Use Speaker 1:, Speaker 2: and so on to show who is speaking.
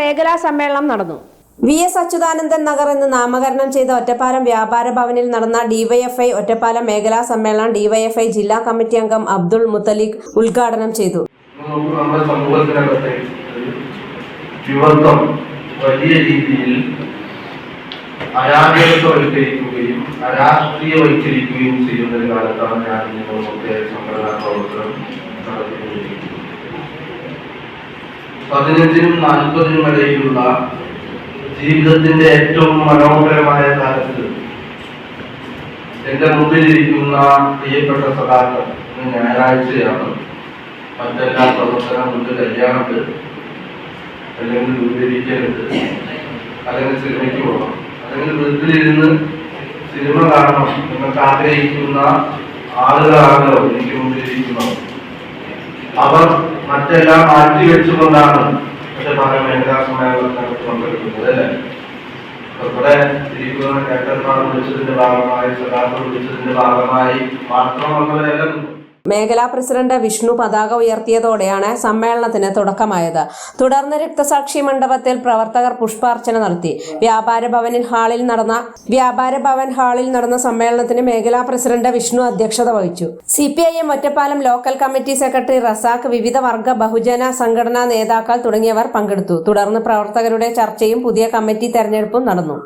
Speaker 1: മേഖലാ സമ്മേളനം നടന്നു.
Speaker 2: വി എസ് അച്യുതാനന്ദൻ നഗർ എന്ന് നാമകരണം ചെയ്ത ഒറ്റപ്പാലം വ്യാപാര ഭവനിൽ നടന്ന ഡിവൈഎഫ്ഐ ഒറ്റപ്പാലം മേഖലാ സമ്മേളനം ഡിവൈഎഫ്ഐ ജില്ലാ കമ്മിറ്റി അംഗം അബ്ദുൾ മുത്തലിഖ് ഉദ്ഘാടനം ചെയ്തു.
Speaker 3: വലിയ രീതിയിൽ അരാജകത്വവൽക്കരിക്കുകയും അരാഷ്ട്രീയവൽക്കരിക്കുകയും ചെയ്യുന്ന ഒരു കാലത്താണ് ഞാൻ നിങ്ങളൊക്കെ സംഘടനാ പ്രവർത്തനം നടത്തിക്കൊണ്ടിരിക്കുന്നത്. പതിനഞ്ചിനും നാൽപ്പതിനും ഇടയിലുള്ള ജീവിതത്തിന്റെ ഏറ്റവും മനോഹരമായ കാലത്ത് എന്റെ മുമ്പിലിരിക്കുന്ന പ്രിയപ്പെട്ട സദാക്കൾ ഞായറാഴ്ചയാണ്. മറ്റെല്ലാ പ്രവർത്തനമുണ്ട് കല്യാണമുണ്ട്. അല്ലെങ്കിൽ ഉപയോഗിക്കരുത് അല്ലെങ്കിൽ സിനിമയ്ക്ക് പോകണം. അല്ലെങ്കിൽ വീട്ടിലിരുന്ന് സിനിമ കാണണം. എന്നൊക്കെ ആഗ്രഹിക്കുന്ന ആളുകളാണല്ലോ എനിക്ക് മുമ്പിലിരിക്കുന്നത് അവർ മറ്റെല്ലാം പക്ഷെ അപ്പൊ ഇവിടെ ഇരിക്കുന്ന നേട്ടന്മാർ വിളിച്ചതിന്റെ ഭാഗമായി സദാക്കൾ വിളിച്ചതിന്റെ ഭാഗമായി മാത്രമുള്ളവരെല്ലാം
Speaker 2: മേഖലാ പ്രസിഡന്റ് വിഷ്ണു പതാക ഉയർത്തിയതോടെയാണ് സമ്മേളനത്തിന് തുടക്കമായത്. തുടർന്ന് രക്തസാക്ഷി മണ്ഡപത്തിൽ പ്രവർത്തകർ പുഷ്പാർച്ചന നടത്തി. വ്യാപാര ഭവനിൽ ഹാളിൽ നടന്ന വ്യാപാര ഭവൻ ഹാളിൽ നടന്ന സമ്മേളനത്തിന് മേഖലാ പ്രസിഡന്റ് വിഷ്ണു അധ്യക്ഷത വഹിച്ചു. C P I M Ottapalam local committee secretary Razak വിവിധ വർഗ ബഹുജന സംഘടനാ നേതാക്കൾ തുടങ്ങിയവർ പങ്കെടുത്തു. തുടർന്ന് പ്രവർത്തകരുടെ ചർച്ചയും പുതിയ കമ്മിറ്റി തെരഞ്ഞെടുപ്പും നടന്നു.